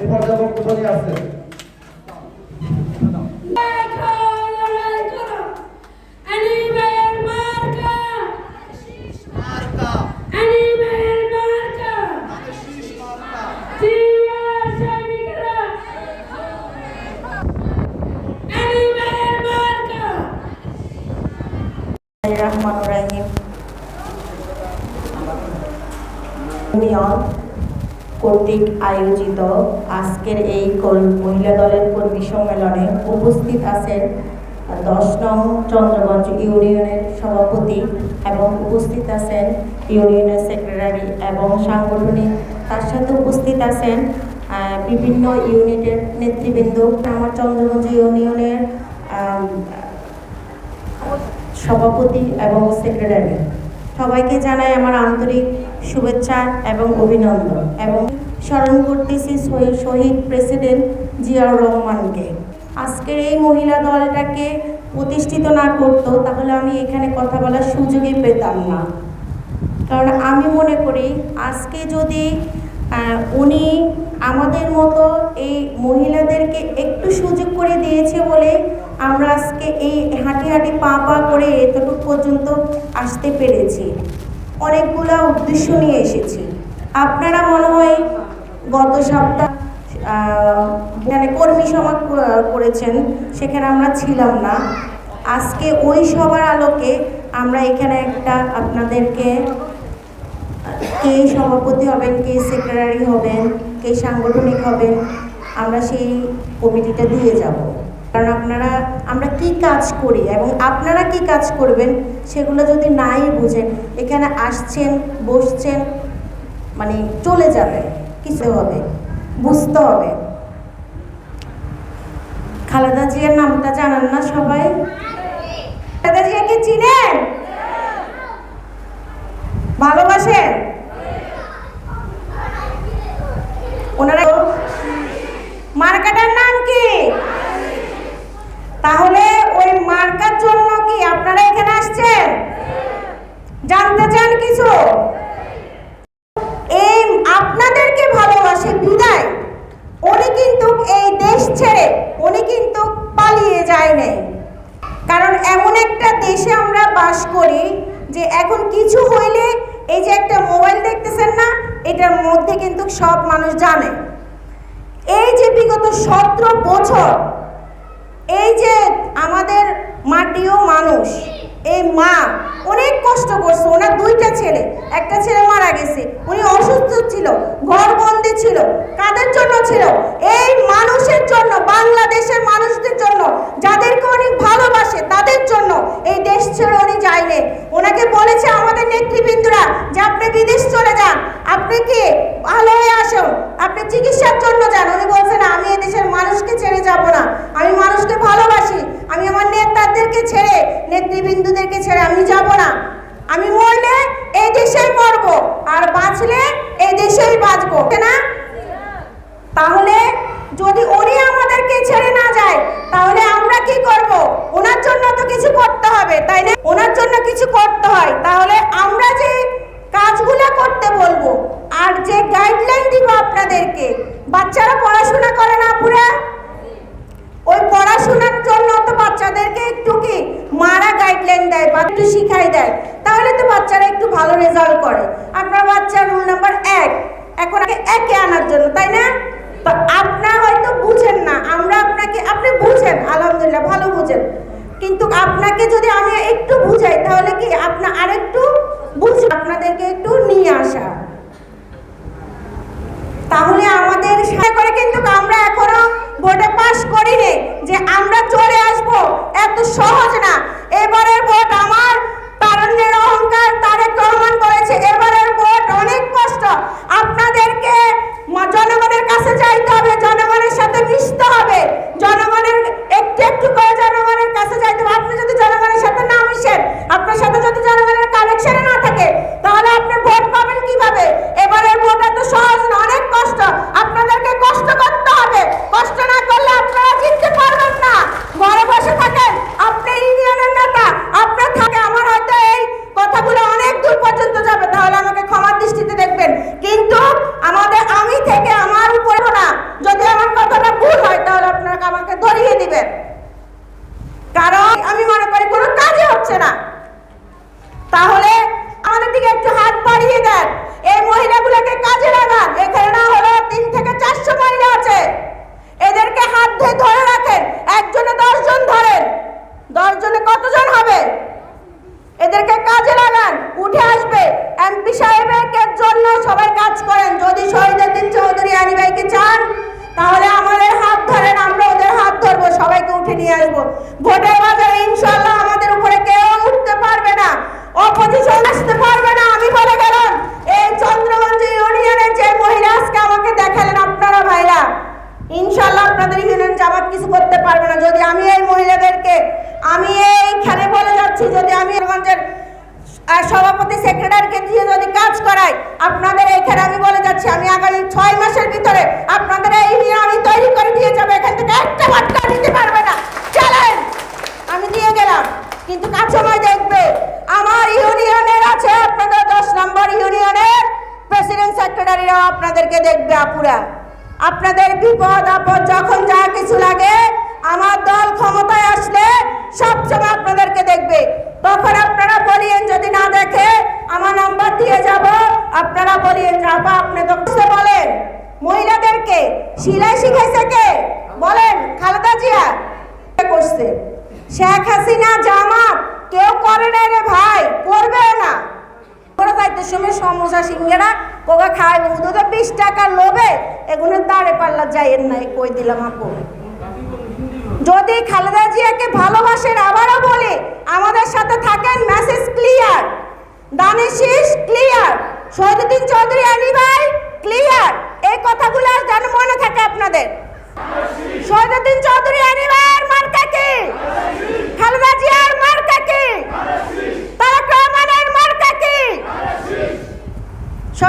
এই পর্যায়ে বক্তব্য নিয়ে আসছেন রাহিম। ইউনিয়ন কর্তৃক আয়োজিত আজকের এই মহিলা দলের কর্মী সম্মেলনে উপস্থিত আছেন দশ নং চন্দ্রগঞ্জ ইউনিয়নের সভাপতি এবং উপস্থিত আছেন ইউনিয়নের সেক্রেটারি এবং সাংগঠনিক। তার সাথে উপস্থিত আছেন বিভিন্ন ইউনিটের নেতৃবৃন্দ। আমার চন্দ্রগঞ্জ ইউনিয়নের সভাপতি এবং সেক্রেটারি। সবাইকে জানাই আমার আন্তরিক শুভেচ্ছা এবং অভিনন্দন এবং স্মরণ করতেছি শহীদ- প্রেসিডেন্ট জিয়াউর রহমানকে। আজকের এই মহিলা দলটাকে প্রতিষ্ঠিত না করতো তাহলে আমি এখানে কথা বলার সুযোগই পেতাম না। কারণ আমি মনে করি আজকে যদি উনি আমাদের মতো এই মহিলাদেরকে একটু সুযোগ করে দিয়েছে বলে আমরা আজকে এই হাঁটি পা পা করে এতটুকু পর্যন্ত আসতে পেরেছি। অনেকগুলা উদ্দেশ্য নিয়ে এসেছি। আপনারা মনে হয় গত সপ্তাহ মানে কর্মী সভা করেছেন, সেখানে আমরা ছিলাম না। আজকে ওই সবার আলোকে আমরা এখানে একটা আপনাদেরকে, কে সভাপতি হবেন, কে সেক্রেটারি হবেন, কে সাংগঠনিক হবেন, আমরা সেই কমিটিটা দিয়ে যাব। কারণ আপনারা, আমরা কি কাজ করি এবং আপনারা কি কাজ করবেন সেগুলো যদি নাই বুঝেন, এখানে আসছেন, বসছেন মানে চলে যাবেন, কিছু হবে, বুঝতে হবে। খালেদা জিয়ার নামটা জানান না সবাই? খালেদা জিয়াকে চিনেন? ভালোবাসেন ওনারা মার্কাটার নাম কি তাহলে ওই মার্কার জন্য কি আপনারা এখানে আসছেন জানতে চান কিছু এই আপনাদেরকে ভালোবাসে বিদায় উনি কিন্তু এই দেশ ছেড়ে উনি কিন্তু পালিয়ে যায় নাই কারণ এমন একটা দেশে আমরা বাস করি যে এখন কিছু হইলে এই যে একটা মোবাইল দেখতেছেন না এটার মধ্যে কিন্তু সব মানুষ জানে। এই যে বিগত সতেরো বছর, এই যে আমাদের মাটিও মানুষ, এই মা অনেক কষ্ট করছে। ওনার দুইটা ছেলে, একটা ছেলে মারা গেছে, উনি অসুস্থ ছিল, ঘর বন্দি ছিল, কাদের জন্য ছিল? এই মানুষের জন্য, বাংলাদেশের মানুষদের জন্য, যাদেরকে অনেক ভালোবাসে, তাদের জন্য এই দেশ ছেড়ে উনি যায়নি। ওনাকে বলেছে, আমাদের নেতৃবৃন্দরা, যে আপনি বিদেশ চলে যান, আপনি কি ভালো হয়ে আসুন? আপনি চিকিৎসার জন্য যান। উনি বলছেন, আমি এদেশের মানুষকে ছেড়ে যাব না। আমি মানুষকে ভালোবাসি। আমি আমার নেতাদেরকে ছেড়ে, নেতৃবৃন্দুদেরকে ছেড়ে আমি যাব না। আমি মরলে এই দেশেই মরব। আর বাঁচলে এই দেশেই বাঁচবো। না? তাহলে যদি উনি আমাদেরকে ছেড়ে না যায়, তাহলে আমরা কি করব? ওনার জন্য তো কিছু করতে হবে, তাই না? ওনার জন্য কিছু করতে হয়। তাহলে আমরা যে কাজগুলো করতে বলব আর যে গাইডলাইন দিব আপনাদেরকে বাচ্চারা পড়াশোনা করে না পুরা? ওই পড়াশোনার জন্য তো বাচ্চাদেরকে একটু কি মারা গাইডলাইন দেয়, বা একটু শিখাই দেয়। তাহলে তো বাচ্চারা একটু ভালো রেজাল্ট করে। আপনার বাচ্চা রুল নাম্বার এক। এখন একে আনার জন্য, তাই না? আপনার হয়তো বুঝেন না, আমরা আপনাকে, আপনি বুঝেন, আলহামদুলিল্লাহ ভালো বুঝেন। কিন্তু আপনাকে যদি আমি একটু বুঝাই, তাহলে কি আপনার আরেকটু বুঝ, আপনাদেরকে একটু নিয়ে আসা তাহলে আমাদের সাথে করে কিন্তু আমরা এখনও উঠে আসবে। এমপি সাহেবের জন্য সবাই কাজ করেন। যদি শহীদের দিন চৌধুরী আনি ভাইকে চান, তাহলে আমাদের হাত ধরেন, আমরা ওদের হাত ধরবো, সবাইকে উঠে নিয়ে আসব। ভোটের বাজারে ইনশাল্লাহ আমাদের উপরে কেউ উঠতে পারবে না, অপোজিশন আসতে পারবে না, আমি বলে গেলাম। এই চন্দ্রগঞ্জ ইউনিয়নের যে মহিলা আজকে আমাকে দেখালেন, আপনারা ভাইরা ইনশাল্লাহ আপনাদের ইউনিয়ন জামাত কিছু করতে পারবে না। যদি আমি এই মহিলাদেরকে, আমি এইখানে বলে যাচ্ছি, যদি আমি এরগঞ্জের আর সভাপতি সেক্রেটারিকে দিয়ে যদি কাজ করাই আপনাদের এখানে আমি বলে যাচ্ছি, আমি আগামী ছয় মাসের ভিতরে আপনাদের এই নিয়ে আমি তৈরি করে দিয়ে যাব। এখান থেকে একটা বার্তা নিতে পারবে না। চলেন, আমি দিয়ে গেলাম। কিন্তু কাছময় দেখবে, আমার ইউনিয়নের আছে, আপনাদের দশ নম্বর ইউনিয়নের প্রেসিডেন্ট সেক্রেটারিরাও আপনাদেরকে দেখবে আপুরা। আপনাদের বিপদ আপদ যখন যা কিছু লাগে আমার দল ক্ষমতায় আসলে সবসময় আপনাদেরকে দেখবে তখন আপনারা বলিয়েন যদি না দেখে আমার নাম্বার দিয়ে যাব আপনারা বলিয়েন যাবা আপনি তো কিছু বলেন মহিলাদেরকে সিলাই শিখাইছে কে বলেন খালেদা জিয়া কে করছে শেখ হাসিনা জামাত কেউ করে না রে ভাই করবে না ওরা যাইতে সময় সমোসা সিঙ্গেরা কোকা খায় উদো তো বিশ টাকা লোভে। এগুলো দাঁড়ে পাল্লা এর নাই, কই দিলাম আপু? যদি খালেদা জিয়াকে ভালোবাসেন, আবারও বলি, আমাদের সাথে থাকেন মেসেজ ক্লিয়ার। দানিশিস ক্লিয়ার। শহীদুদ্দিন চৌধুরী আনি ভাই, ক্লিয়ার।